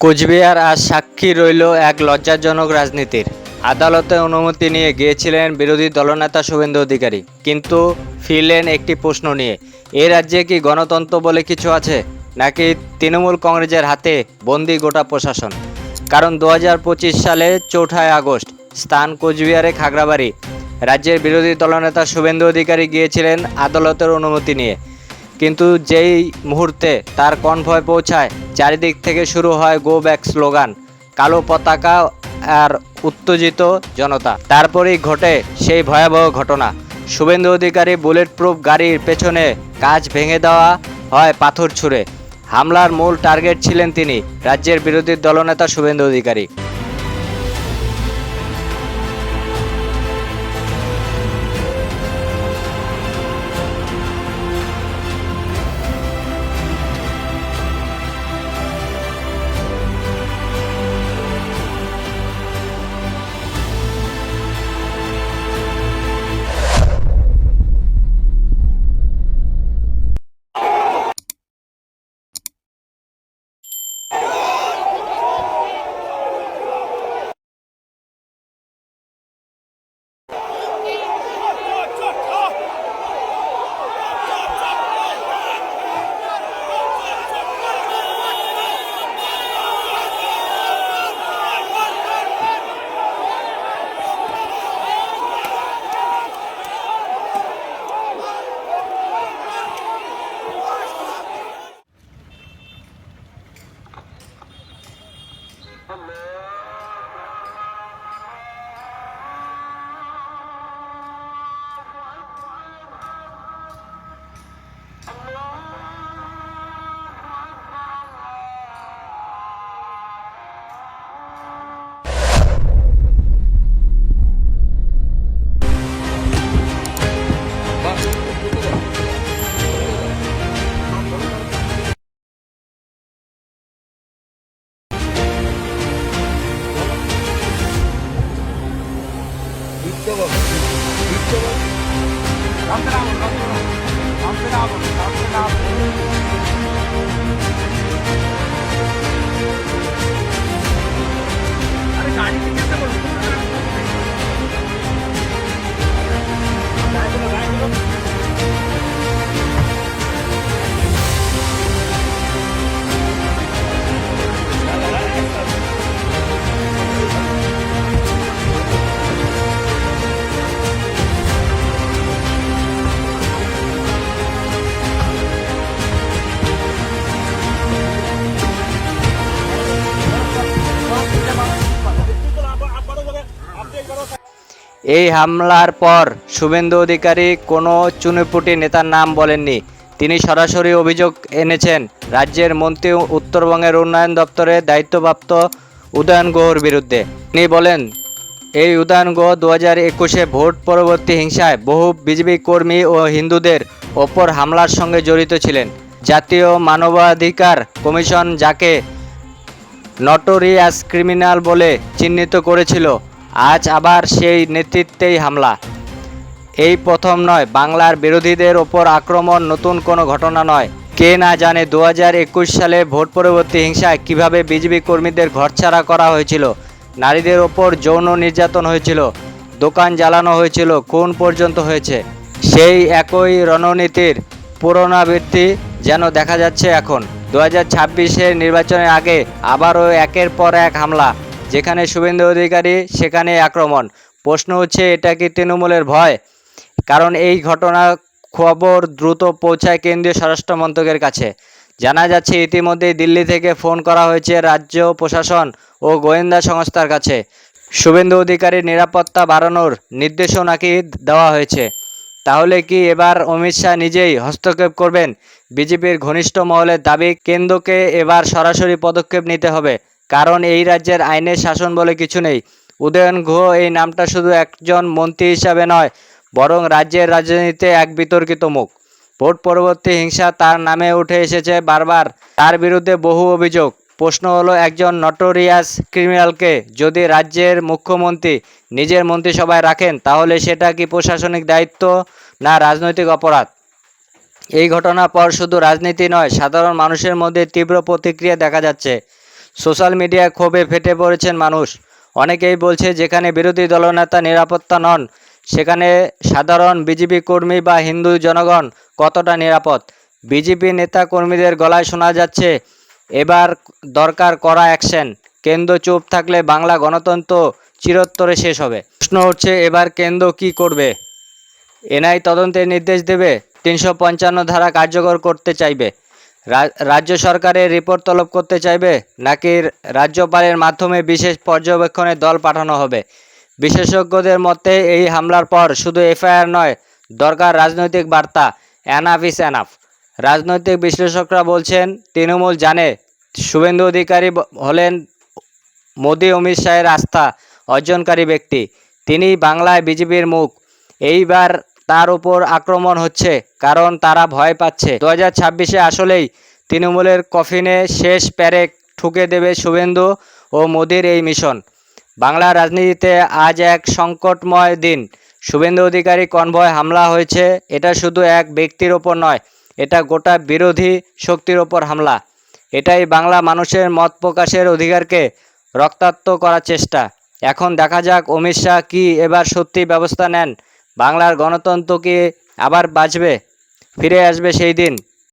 কোচবিহার আর সাক্ষী রইল এক লজ্জাজনক রাজনীতির। আদালতে অনুমতি নিয়ে গিয়েছিলেন বিরোধী দলনেতা শুভেন্দু অধিকারী। কিন্তু ফিরলেন একটি প্রশ্ন নিয়ে, এ রাজ্যে কি গণতন্ত্র বলে কিছু আছে? নাকি তৃণমূল কংগ্রেসের হাতে বন্দি গোটা প্রশাসন? কারণ দু হাজার পঁচিশ সালে চৌঠাই আগস্ট, স্থান কোচবিহারে খাগড়াবাড়ি। রাজ্যের বিরোধী দলনেতা শুভেন্দু অধিকারী গিয়েছিলেন আদালতের অনুমতি নিয়ে। কিন্তু যেই মুহূর্তে তার কনভয় পৌঁছায়, চারিদিক থেকে শুরু হয় গো ব্যাক স্লোগান কালো পতাকা আর উত্তেজিত জনতা। তারপরেই ঘটে সেই ভয়াবহ ঘটনা। শুভেন্দু অধিকারী বুলেট প্রুফ গাড়ির পেছনে কাজ ভেঙে দেওয়া হয় পাথর ছুঁড়ে। হামলার মূল টার্গেট ছিলেন তিনি, রাজ্যের বিরোধী দলনেতা শুভেন্দু অধিকারী। Allah. এই হামলার পর শুভেন্দু অধিকারী কোনো চুনিপুটি নেতার নাম বলেননি। তিনি সরাসরি অভিযোগ এনেছেন, রাজ্যের মন্ত্রী উত্তরবঙ্গের উন্নয়ন দপ্তরে দায়িত্বপ্রাপ্ত উদয়ন গুহর বিরুদ্ধে। তিনি বলেন, এই উদয়ন গুহ দু হাজার একুশে ভোট পরবর্তী হিংসায় বহু বিজেপি কর্মী ও হিন্দুদের ওপর হামলার সঙ্গে জড়িত ছিলেন। জাতীয় মানবাধিকার কমিশন যাকে নটোরিয়াস ক্রিমিনাল বলে চিহ্নিত করেছিল আজ আবার সেই নেতৃত্বেই হামলা। এই প্রথম নয়, বাংলার বিরোধীদের ওপর আক্রমণ নতুন কোনো ঘটনা নয়। কে না জানে দু হাজার একুশ সালে ভোট পরবর্তী হিংসায় কীভাবে বিজেপি কর্মীদের ঘরছাড়া করা হয়েছিল, নারীদের ওপর যৌন নির্যাতন হয়েছিল, দোকান জ্বালানো হয়েছিল খুন পর্যন্ত হয়েছে? সেই একই রণনীতির পুনরাবৃত্তি যেন দেখা যাচ্ছে এখন। দু হাজার নির্বাচনের আগে আবারও একের পর এক হামলা। যেখানে শুভেন্দু অধিকারী, সেখানে আক্রমণ। প্রশ্ন হচ্ছে, এটা কি তৃণমূলের ভয়? কারণ এই ঘটনা খবর দ্রুত পৌঁছায় কেন্দ্রীয় স্বরাষ্ট্র মন্ত্রকের কাছে। জানা যাচ্ছে, ইতিমধ্যেই দিল্লি থেকে ফোন করা হয়েছে রাজ্য প্রশাসন ও গোয়েন্দা সংস্থার কাছে। শুভেন্দু অধিকারীর নিরাপত্তা বাড়ানোর নির্দেশও নাকি দেওয়া হয়েছে। তাহলে কি এবার অমিত শাহ নিজেই হস্তক্ষেপ করবেন? বিজেপির ঘনিষ্ঠ মহলের দাবি, কেন্দ্রকে এবার সরাসরি পদক্ষেপ নিতে হবে। কারণ এই রাজ্যের আইনের শাসন বলে কিছু নেই। উদয়ন গুহ এই নামটা শুধু একজন মন্ত্রী হিসাবে নয়, বরং রাজ্যের রাজনীতিতে এক বিতর্কিত মুখ। ভোট পরবর্তী হিংসা তার নামে উঠে এসেছে বারবার। তার বিরুদ্ধে বহু অভিযোগ। প্রশ্ন হলো, একজন নটোরিয়াস ক্রিমিনালকে যদি রাজ্যের মুখ্যমন্ত্রী নিজের মন্ত্রিসভায় রাখেন, তাহলে সেটা কি প্রশাসনিক দায়িত্ব না রাজনৈতিক অপরাধ? এই ঘটনার পর শুধু রাজনীতি নয়, সাধারণ মানুষের মধ্যে তীব্র প্রতিক্রিয়া দেখা যাচ্ছে। সোশ্যাল মিডিয়ায় ক্ষোভে ফেটে পড়েছেন মানুষ। অনেকেই বলছে যেখানে বিরোধী দলনেতা নিরাপত্তা নন, সেখানে সাধারণ বিজেপি কর্মী বা হিন্দু জনগণ কতটা নিরাপদ? বিজেপি নেতা কর্মীদের গলায় শোনা যাচ্ছে, এবার দরকার করা অ্যাকশন। কেন্দ্র চুপ থাকলে বাংলা গণতন্ত্র চিরোত্তরে শেষ হবে। প্রশ্ন হচ্ছে এবার কেন্দ্র কি করবে? এনআই তদন্তের নির্দেশ দেবে, তিনশো পঞ্চান্ন ধারা কার্যকর করতে চাইবে। রাজ্য সরকারের রিপোর্ট তলব করতে চাইবে, নাকি রাজ্যপালের মাধ্যমে বিশেষ পর্যবেক্ষণের দল পাঠানো হবে? বিশেষজ্ঞদের মতে, এই হামলার পর শুধু এফআইআর নয়, দরকার রাজনৈতিক বার্তা অ্যানাফ ইস অ্যানাফ রাজনৈতিক বিশ্লেষকরা বলছেন, তৃণমূল জানে, শুভেন্দু অধিকারী হলেন মোদী অমিত শাহের আস্থা অর্জনকারী ব্যক্তি। তিনি বাংলায় বিজেপির মুখ। এইবার তার উপর আক্রমণ হচ্ছে, কারণ তারা ভয় পাচ্ছে। দু হাজার ছাব্বিশে আসলেই তৃণমূলের কফিনে শেষ প্যারেক ঠুকে দেবে শুভেন্দু ও মোদির এই মিশন। বাংলা রাজনীতিতে আজ এক সংকটময় দিন। শুভেন্দু অধিকারী কনভয় হামলা হয়েছে, এটা শুধু এক ব্যক্তির ওপর নয়, এটা গোটা বিরোধী শক্তির ওপর হামলা। এটাই বাংলা মানুষের মত প্রকাশের অধিকারকে রক্তাক্ত করার চেষ্টা। এখন দেখা যাক অমিত শাহ কী এবার সত্যি ব্যবস্থা নেন। বাংলার গণতন্ত্র কি আবার বাঁচবে? ফিরে আসবে সেই দিন।